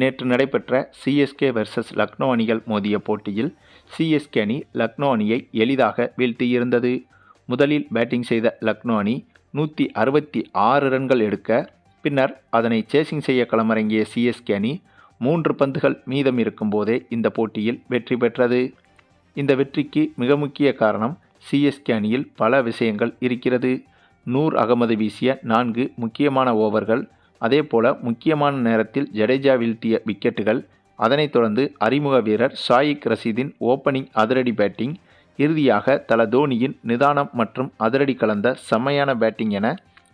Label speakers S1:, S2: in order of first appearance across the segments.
S1: நேற்று நடைபெற்ற CSK versus Lucknow அணிகள் மோதிய போட்டியில் சிஎஸ்கே அணி லக்னோ அணியை எளிதாக வீழ்த்தியிருந்தது. முதலில் பேட்டிங் செய்த லக்னோ அணி நூற்றி அறுபத்தி ஆறு ரன்கள் எடுக்க பின்னர் அதனை சேசிங் செய்ய களமிறங்கிய சிஎஸ்கே அணி மூன்று பந்துகள் மீதம் இருக்கும்போதே இந்த போட்டியில் வெற்றி பெற்றது. இந்த வெற்றிக்கு மிக முக்கிய காரணம் சிஎஸ்கே அணியில் பல விஷயங்கள் இருக்கிறது. நூர் அகமது வீசிய நான்கு முக்கியமான ஓவர்கள் அதே போல முக்கியமான நேரத்தில் ஜடேஜா வீழ்த்திய விக்கெட்டுகள் அதனைத் தொடர்ந்து அறிமுக வீரர் ஷாயிக் ரஷீதின் ஓப்பனிங் அதிரடி பேட்டிங் இறுதியாக தல தோனியின் நிதானம் மற்றும் அதிரடி கலந்த செம்மையான பேட்டிங் என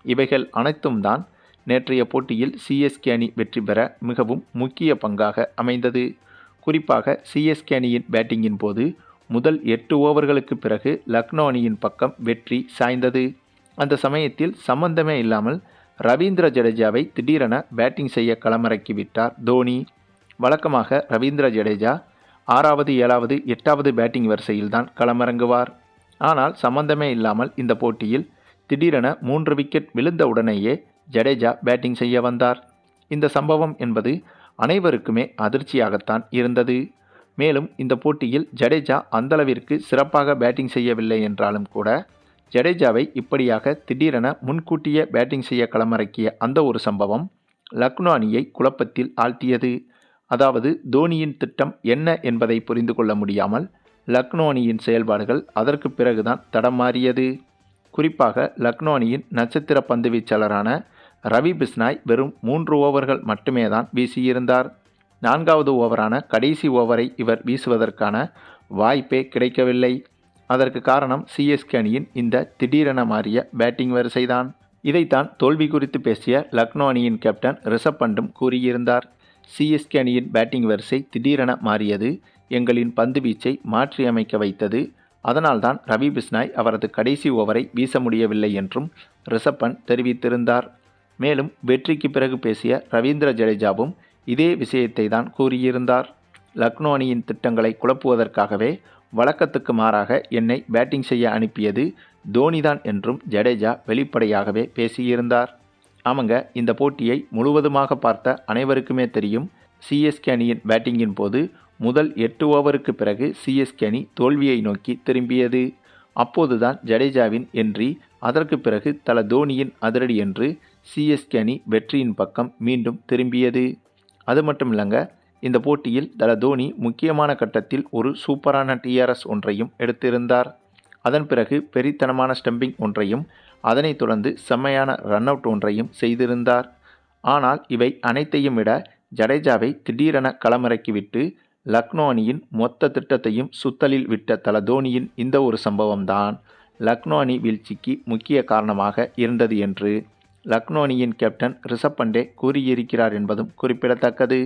S1: இவைகள் அனைத்தும் தான் நேற்றைய போட்டியில் சிஎஸ்கே அணி வெற்றி பெற மிகவும் முக்கிய பங்காக அமைந்தது. குறிப்பாக சிஎஸ்கே அணியின் பேட்டிங்கின் போது முதல் எட்டு ஓவர்களுக்கு பிறகு லக்னோ அணியின் பக்கம் வெற்றி சாய்ந்தது. அந்த சமயத்தில் சம்பந்தமே இல்லாமல் ரவீந்திர ஜடேஜாவை திடீரென பேட்டிங் செய்ய களமிறக்கிவிட்டார் தோனி. வழக்கமாக ரவீந்திர ஜடேஜா ஆறாவது ஏழாவது எட்டாவது பேட்டிங் வரிசையில்தான் களமிறங்குவார். ஆனால் சம்பந்தமே இல்லாமல் இந்த போட்டியில் திடீரென மூன்று விக்கெட் விழுந்த உடனேயே ஜடேஜா பேட்டிங் செய்ய வந்தார். இந்த சம்பவம் என்பது அனைவருக்குமே அதிர்ச்சியாகத்தான் இருந்தது. மேலும் இந்த போட்டியில் ஜடேஜா அந்தளவிற்கு சிறப்பாக பேட்டிங் செய்யவில்லை என்றாலும் கூட ஜடேஜாவை இப்படியாக திடீரென முன்கூட்டிய பேட்டிங் செய்ய களமிறக்கிய அந்த ஒரு சம்பவம் லக்னோ அணியை குழப்பத்தில் ஆழ்த்தியது. அதாவது தோனியின் திட்டம் என்ன என்பதை புரிந்து கொள்ள முடியாமல் லக்னோ அணியின் செயல்பாடுகள் அதற்கு பிறகுதான் தடம் மாறியது. குறிப்பாக லக்னோ அணியின் நட்சத்திர பந்து வீச்சாளரான ரவி பிஸ்னாய் வெறும் மூன்று ஓவர்கள் மட்டுமே தான் வீசியிருந்தார். நான்காவது ஓவரான கடைசி ஓவரை இவர் வீசுவதற்கான வாய்ப்பே கிடைக்கவில்லை. அதற்கு காரணம் சிஎஸ்கே அணியின் இந்த திடீரென மாறிய பேட்டிங் வரிசைதான். இதைத்தான் தோல்வி குறித்து பேசிய லக்னோ அணியின் கேப்டன் ரிஷப் பண்டும் கூறியிருந்தார். சிஎஸ்கே அணியின் பேட்டிங் வரிசை திடீரென மாறியது எங்களின் பந்து வீச்சை மாற்றியமைக்க வைத்தது. அதனால்தான் ரவி பிஸ்னாய் அவரது கடைசி ஓவரை வீச முடியவில்லை என்றும் ரிஷப்பன் தெரிவித்திருந்தார். மேலும் வெற்றிக்கு பிறகு பேசிய ரவீந்திர ஜடேஜாவும் இதே விஷயத்தை தான் கூறியிருந்தார். லக்னோ அணியின் திட்டங்களை குழப்புவதற்காகவே வழக்கத்துக்கு மாறாக என்னை பேட்டிங் செய்ய அனுப்பியது தோனிதான் என்றும் ஜடேஜா வெளிப்படையாகவே பேசியிருந்தார். ஆமாங்க இந்த போட்டியை முழுவதுமாக பார்த்த அனைவருக்குமே தெரியும். சிஎஸ்கே அணியின் பேட்டிங்கின் போது முதல் எட்டு ஓவருக்கு பிறகு சிஎஸ்கே அணி தோல்வியை நோக்கி திரும்பியது. அப்போதுதான் ஜடேஜாவின் என்றி அதற்கு பிறகு தல தோனியின் அதிரடி என்று சிஎஸ்கே அணி வெற்றியின் பக்கம் மீண்டும் திரும்பியது. அது மட்டும் இல்லைங்க இந்த போட்டியில் தல தோனி முக்கியமான கட்டத்தில் ஒரு சூப்பரான டிஆர்எஸ் ஒன்றையும் எடுத்திருந்தார். அதன் பிறகு பெரித்தனமான ஸ்டம்பிங் ஒன்றையும் அதனைத் தொடர்ந்து செம்மையான ரன் அவுட் ஒன்றையும் செய்திருந்தார். ஆனால் இவை அனைத்தையும் விட ஜடேஜாவை திடீரென களமிறக்கிவிட்டு லக்னோ அணியின் மொத்த திட்டத்தையும் சுத்தலில் விட்ட தல தோனியின் இந்த ஒரு சம்பவம்தான் லக்னோ அணி வீழ்ச்சிக்கு முக்கிய காரணமாக இருந்தது என்று லக்னோ அணியின் கேப்டன் ரிஷப் பண்டே கூறியிருக்கிறார் என்பதும் குறிப்பிடத்தக்கது.